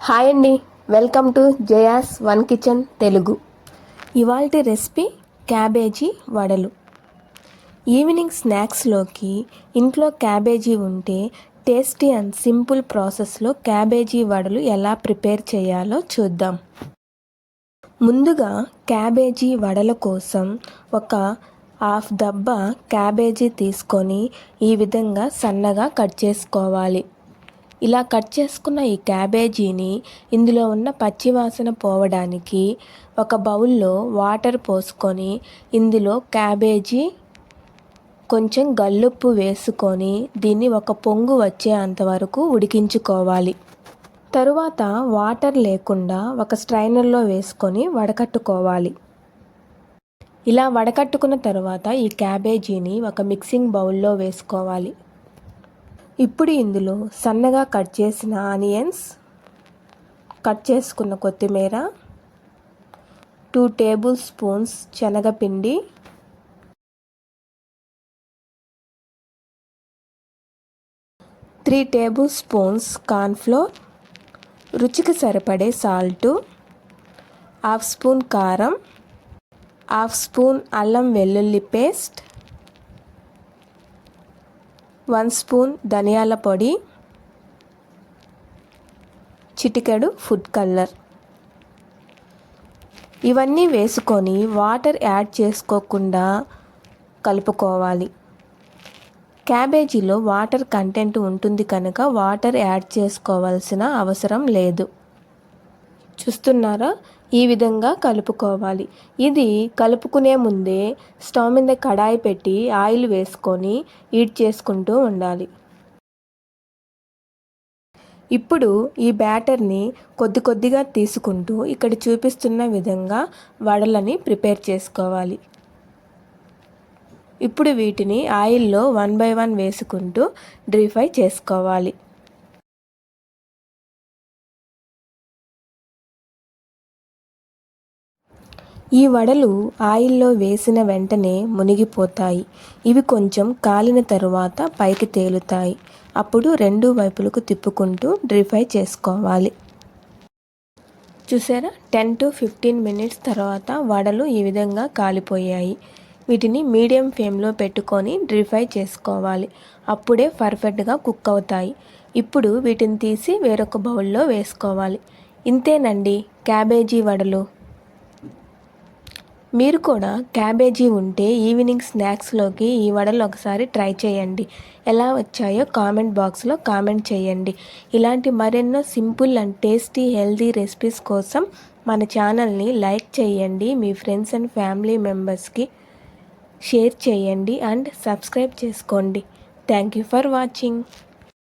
Hi అండి. Welcome to Jaya's one kitchen Telugu. ఇవాల్టి recipe cabbage వడలు. ఈవినింగ్ స్నాక్స్లోకి ఇంట్లో క్యాబేజీ ఉంటే టేస్టీ అండ్ సింపుల్ ప్రాసెస్లో క్యాబేజీ వడలు ఎలా ప్రిపేర్ చేయాలో చూద్దాం. ముందుగా క్యాబేజీ వడల కోసం ఒక హాఫ్ దబ్బ క్యాబేజీ తీసుకొని ఈ విధంగా సన్నగా కట్ చేసుకోవాలి. ఇలా కట్ చేసుకున్న ఈ క్యాబేజీని ఇందులో ఉన్న పచ్చివాసన పోవడానికి ఒక బౌల్లో వాటర్ పోసుకొని ఇందులో క్యాబేజీ కొంచెం గల్లుప్పు వేసుకొని దీన్ని ఒక పొంగు వచ్చే అంతవరకు ఉడికించుకోవాలి. తరువాత వాటర్ లేకుండా ఒక స్ట్రైనర్లో వేసుకొని వడకట్టుకోవాలి. ఇలా వడకట్టుకున్న తర్వాత ఈ క్యాబేజీని ఒక మిక్సింగ్ బౌల్లో వేసుకోవాలి. ఇప్పుడు ఇందులో సన్నగా కట్ చేసిన ఆనియన్స్ కట్ చేసుకున్న కొత్తిమీర టూ టేబుల్ స్పూన్స్ శనగపిండి త్రీ టేబుల్ స్పూన్స్ కార్న్ఫ్లోర్ రుచికి సరిపడే సాల్టు హాఫ్ స్పూన్ కారం హాఫ్ స్పూన్ అల్లం వెల్లుల్లి పేస్ట్ వన్ స్పూన్ ధనియాల పొడి చిటికెడు ఫుడ్ కలర్. ఇవన్నీ వేసుకొని వాటర్ యాడ్ చేసుకోకుండా కలుపుకోవాలి. క్యాబేజీలో వాటర్ కంటెంట్ ఉంటుంది కనుక వాటర్ యాడ్ చేసుకోవాల్సిన అవసరం లేదు. చూస్తున్నారా? ఈ విధంగా కలుపుకోవాలి. ఇది కలుపుకునే ముందే స్టవ్ మీద కడాయి పెట్టి ఆయిల్ వేసుకొని హీట్ చేసుకుంటూ ఉండాలి. ఇప్పుడు ఈ బ్యాటర్ని కొద్ది కొద్దిగా తీసుకుంటూ ఇక్కడ చూపిస్తున్న విధంగా వడలని ప్రిపేర్ చేసుకోవాలి. ఇప్పుడు వీటిని ఆయిల్లో వన్ బై వన్ వేసుకుంటూ డ్రీ ఫ్రై చేసుకోవాలి. ఈ వడలు ఆయిల్లో వేసిన వెంటనే మునిగిపోతాయి. ఇవి కొంచెం కాలిన తరువాత పైకి తేలుతాయి. అప్పుడు రెండు వైపులకు తిప్పుకుంటూ డ్రిఫై చేసుకోవాలి. చూసారా? టెన్ టు ఫిఫ్టీన్ మినిట్స్ తర్వాత వడలు ఈ విధంగా కాలిపోయాయి. వీటిని మీడియం ఫ్లేమ్లో పెట్టుకొని డ్రిఫై చేసుకోవాలి. అప్పుడే పర్ఫెక్ట్గా కుక్ అవుతాయి. ఇప్పుడు వీటిని తీసి వేరొక బౌల్లో వేసుకోవాలి. ఇంతేనండి క్యాబేజీ వడలు. మీరు కూడా క్యాబేజీ ఉంటే ఈవినింగ్ స్నాక్స్లోకి ఈ వడలు ఒకసారి ట్రై చేయండి. ఎలా వచ్చాయో కామెంట్ బాక్స్లో కామెంట్ చేయండి. ఇలాంటి మరెన్నో simple and tasty healthy recipes కోసం మన ఛానల్ని లైక్ చేయండి. మీ ఫ్రెండ్స్ అండ్ ఫ్యామిలీ మెంబర్స్కి షేర్ చేయండి అండ్ సబ్స్క్రైబ్ చేసుకోండి. Thank you for watching.